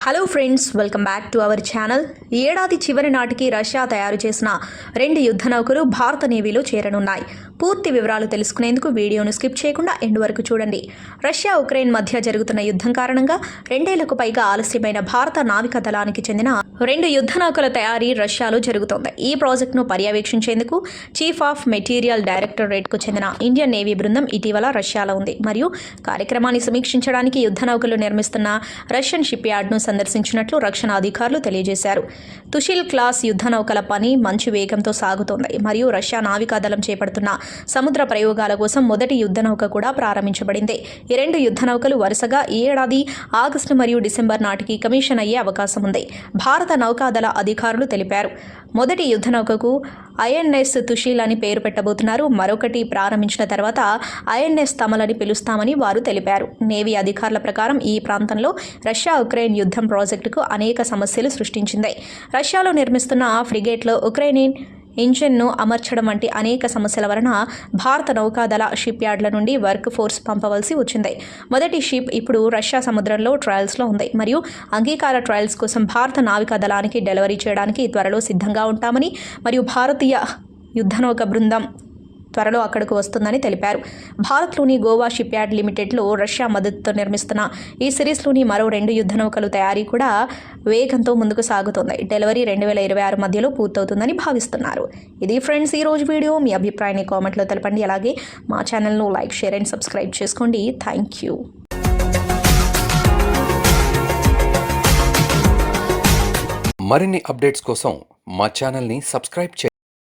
Hello friends welcome back to our channel. ఏడాది చివరి నాటికి రష్యా తయారు చేసిన రెండు యుద్ధ నౌకలు భారత నేవీలో చేరనున్నాయి. పూర్తి వివరాలు తెలుసుకునేందుకు వీడియోను స్కిప్ చేయకుండా ఎండ్ వరకు చూడండి. రష్యా ఉక్రెయిన్ మధ్య జరుగుతున్న యుద్ధం కారణంగా రెండేళ్ళకు పైగా ఆలస్యమైన భారత నావికా దళానికి చెందిన రెండు యుద్ధ నౌకల తయారీ రష్యాలో జరుగుతోంది. ఈ ప్రాజెక్టును పర్యవేక్షించేందుకు చీఫ్ ఆఫ్ మెటీరియల్ డైరెక్టరేట్కు చెందిన ఇండియన్ నేవీ బృందం ఇటీవల రష్యాలో ఉంది. మరియు కార్యక్రమాన్ని సమీక్షించడానికి యుద్ధ నౌకలు నిర్మిస్తున్న రష్యన్ షిప్ యార్డ్ను సందర్శించినట్లు రక్షణ అధికారులు తెలియజేశారు. తుషిల్ క్లాస్ యుద్ధ నౌకల పని మంచి వేగంతో సాగుతోంది. మరియు రష్యా నావికాదళం చేపడుతున్న సముద్ర ప్రయోగాల కోసం మొదటి యుద్ధ నౌక కూడా ప్రారంభించబడింది. ఈ రెండు యుద్ధ నౌకలు వరుసగా ఈ ఏడాది ఆగస్టు మరియు డిసెంబర్ నాటికి కమిషన్ అయ్యే అవకాశం ఉంది. భారత నౌకాదళ అధికారులు తెలిపారు. మొదటి యుద్ధ నౌకకు ఐఎన్ఎస్ తుషీల్ అని పేరు పెట్టబోతున్నారు. మరొకటి ప్రారంభించిన తర్వాత ఐఎన్ఎస్ తమలని పిలుస్తామని వారు తెలిపారు. నేవీ అధికారుల ప్రకారం ఈ ప్రాంతంలో రష్యా ఉక్రెయిన్ యుద్ధం ప్రాజెక్టుకు అనేక సమస్యలు సృష్టించింది. రష్యాలో నిర్మిస్తున్న ఫ్రిగేట్లో ఉక్రెయిన్ ఇంజిన్ను అమర్చడం వంటి అనేక సమస్యల వలన భారత నౌకాదళ షిప్ యార్డ్ల నుండి వర్క్ ఫోర్స్ పంపవలసి వచ్చింది. మొదటి షిప్ ఇప్పుడు రష్యా సముద్రంలో ట్రయల్స్లో ఉంది. మరియు అంగీకార ట్రయల్స్ కోసం భారత నావికా దళానికి డెలివరీ చేయడానికి త్వరలో సిద్ధంగా ఉంటామని మరియు భారతీయ యుద్ధనౌక బృందం త్వరలో అక్కడకు వస్తుందని తెలిపారు. భారత్లోని గోవా షిప్ యార్డ్ లిమిటెడ్లో రష్యా మద్దతుతో నిర్మిస్తున్న ఈ సిరీస్లోని మరో రెండు యుద్ధ నౌకలు తయారీ కూడా వేగంతో ముందుకు సాగుతోంది. డెలివరీ రెండు వేల ఇరవై ఆరు మధ్యలో పూర్తవుతుందని భావిస్తున్నారు. ఇది ఫ్రెండ్స్ ఈ రోజు వీడియో. మీ అభిప్రాయాన్ని కామెంట్లో తెలపండి. అలాగే మా ఛానల్ను లైక్ షేర్ అండ్ సబ్స్క్రైబ్ చేసుకోండి. Thank you. మరిన్ని అప్డేట్స్ కోసం మా ఛానల్ని సబ్స్క్రైబ్ చేయండి.